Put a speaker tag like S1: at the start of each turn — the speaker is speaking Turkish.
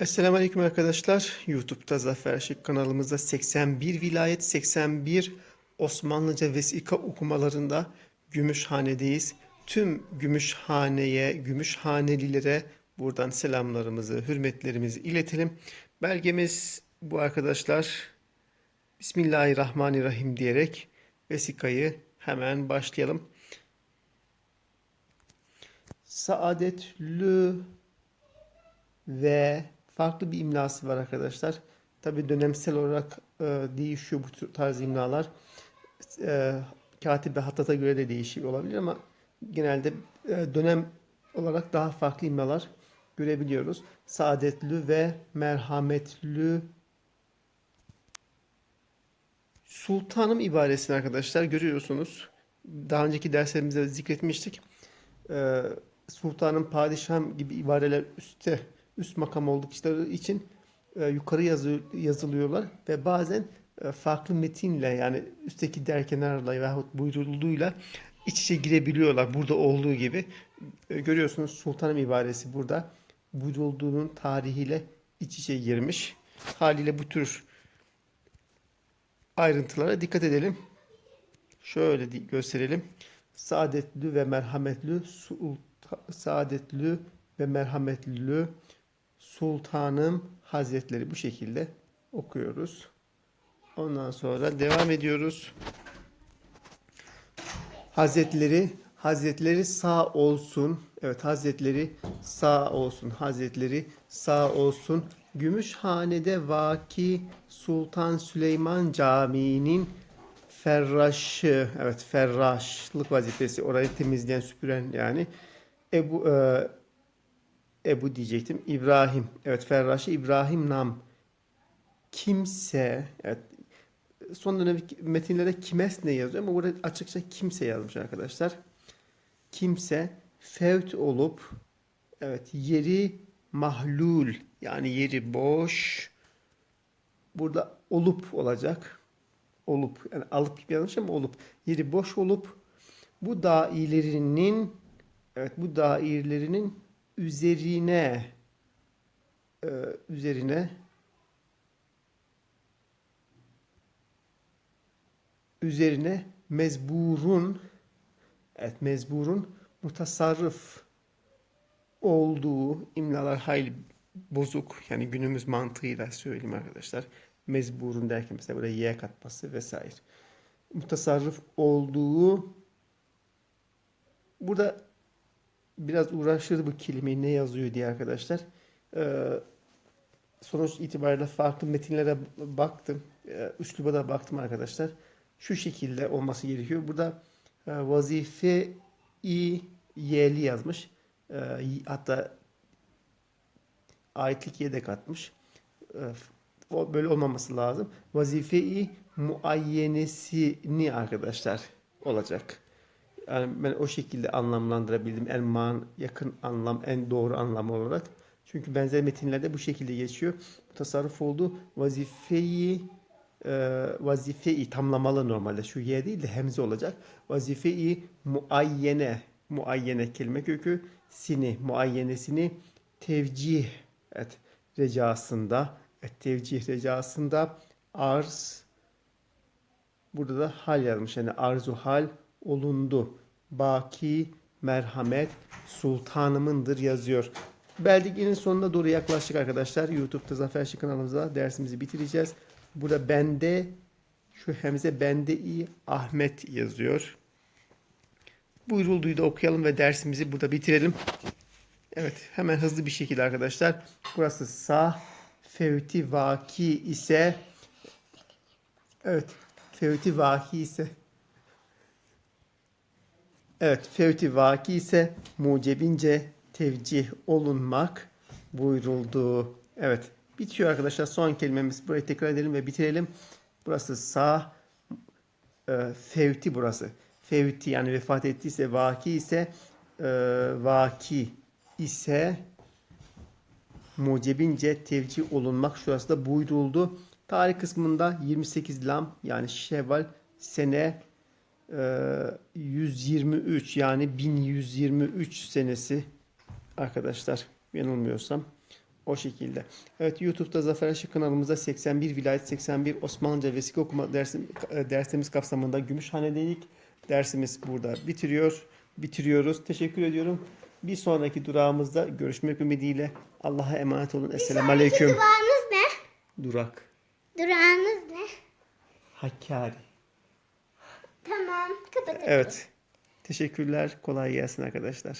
S1: Esselamu Aleyküm arkadaşlar. YouTube'da Zafer Şık kanalımızda 81 vilayet, 81 Osmanlıca vesika okumalarında Gümüşhane'deyiz. Tüm Gümüşhane'ye, Gümüşhanelilere buradan selamlarımızı, hürmetlerimizi iletelim. Belgemiz bu arkadaşlar. Bismillahirrahmanirrahim diyerek vesikayı hemen başlayalım. Saadetlü ve farklı bir imlası var arkadaşlar. Tabi dönemsel olarak e, değişiyor bu tarz imlalar. E, katibe hatata göre de değişiyor olabilir ama genelde e, dönem olarak daha farklı imlalar görebiliyoruz. Saadetli ve merhametli Sultanım ibaresini arkadaşlar görüyorsunuz. Daha önceki derslerimizde zikretmiştik. Ee, sultanım, padişahım gibi ibareler üstte üst makam oldukları için e, yukarı yazı, yazılıyorlar ve bazen e, farklı metinle yani üstteki derkenarla veyahut buyrulduğuyla iç içe girebiliyorlar burada olduğu gibi. E, görüyorsunuz sultanım ibaresi burada buyrulduğunun tarihiyle iç içe girmiş. Haliyle bu tür ayrıntılara dikkat edelim. Şöyle gösterelim. Saadetli ve merhametli sulta, saadetli ve merhametli sultanım hazretleri bu şekilde okuyoruz. Ondan sonra devam ediyoruz. Hazretleri Hazretleri sağ olsun. Evet Hazretleri sağ olsun. Hazretleri sağ olsun. Gümüşhane'de vaki Sultan Süleyman Camii'nin ferraşı, evet ferraşlık vazifesi orayı temizleyen süpüren yani Ebu e, Ebu diyecektim. İbrahim. Evet ferraşı İbrahim Nam. Kimse evet son dönem metinlere kimes ne yazıyor ama burada açıkça kimse yazmış arkadaşlar. Kimse fevt olup evet yeri mahlul yani yeri boş burada olup olacak. Olup yani alıp gibi yazmış ama olup yeri boş olup bu dairelerinin evet bu dairelerinin üzerine e, üzerine üzerine mezburun evet mezburun mutasarrıf olduğu imlalar hayli bozuk. Yani günümüz mantığıyla söyleyeyim arkadaşlar. Mezburun derken mesela buraya y katması vesaire. Mutasarrıf olduğu burada biraz uğraşırdı bu kelimeyi ne yazıyor diye arkadaşlar. Ee, sonuç itibariyle farklı metinlere baktım. Ee, üsluba da baktım arkadaşlar. Şu şekilde olması gerekiyor. Burada e, vazife i y'li yazmış. E, hatta aitlik y de katmış. E, o böyle olmaması lazım. Vazife-i muayyenesini arkadaşlar olacak. Yani ben o şekilde anlamlandırabildim. En man yakın anlam, en doğru anlam olarak. Çünkü benzer metinlerde bu şekilde geçiyor. Tasarruf oldu. Vazifeyi e, vazifeyi tamlamalı normalde. Şu y değil de hemze olacak. Vazifeyi muayyene muayyene kelime kökü sini muayyenesini tevcih et recasında et tevcih recasında arz burada da hal yazmış. Yani arzu hal olundu. Baki merhamet sultanımındır yazıyor. Beldigenin sonuna doğru yaklaştık arkadaşlar. YouTube'da Zafer Şık kanalımızda dersimizi bitireceğiz. Burada bende şu hemze bende i Ahmet yazıyor. Buyurulduğu da okuyalım ve dersimizi burada bitirelim. Evet hemen hızlı bir şekilde arkadaşlar. Burası sağ fevti vaki ise evet fevti vaki ise Evet, fevti vaki ise mucebince tevcih olunmak buyuruldu. Evet, bitiyor arkadaşlar. Son kelimemiz. Burayı tekrar edelim ve bitirelim. Burası sağ, e, fevti burası. Fevti yani vefat ettiyse, vaki ise, e, vaki ise mucebince tevcih olunmak şurası da buyuruldu. Tarih kısmında 28 lam yani şevval sene 123 yani 1123 senesi arkadaşlar yanılmıyorsam O şekilde. Evet YouTube'da Zafer Aşık kanalımızda 81 vilayet 81 Osmanlıca vesika okuma dersim, e, dersimiz kapsamında Gümüşhane'deydik. Dersimiz burada bitiriyor. Bitiriyoruz. Teşekkür ediyorum. Bir sonraki durağımızda görüşmek ümidiyle. Allah'a emanet olun. Esselamu Aleyküm.
S2: Durağınız ne?
S1: Durak.
S2: Durağınız ne?
S1: Hakkari. Evet. Teşekkürler. Kolay gelsin arkadaşlar.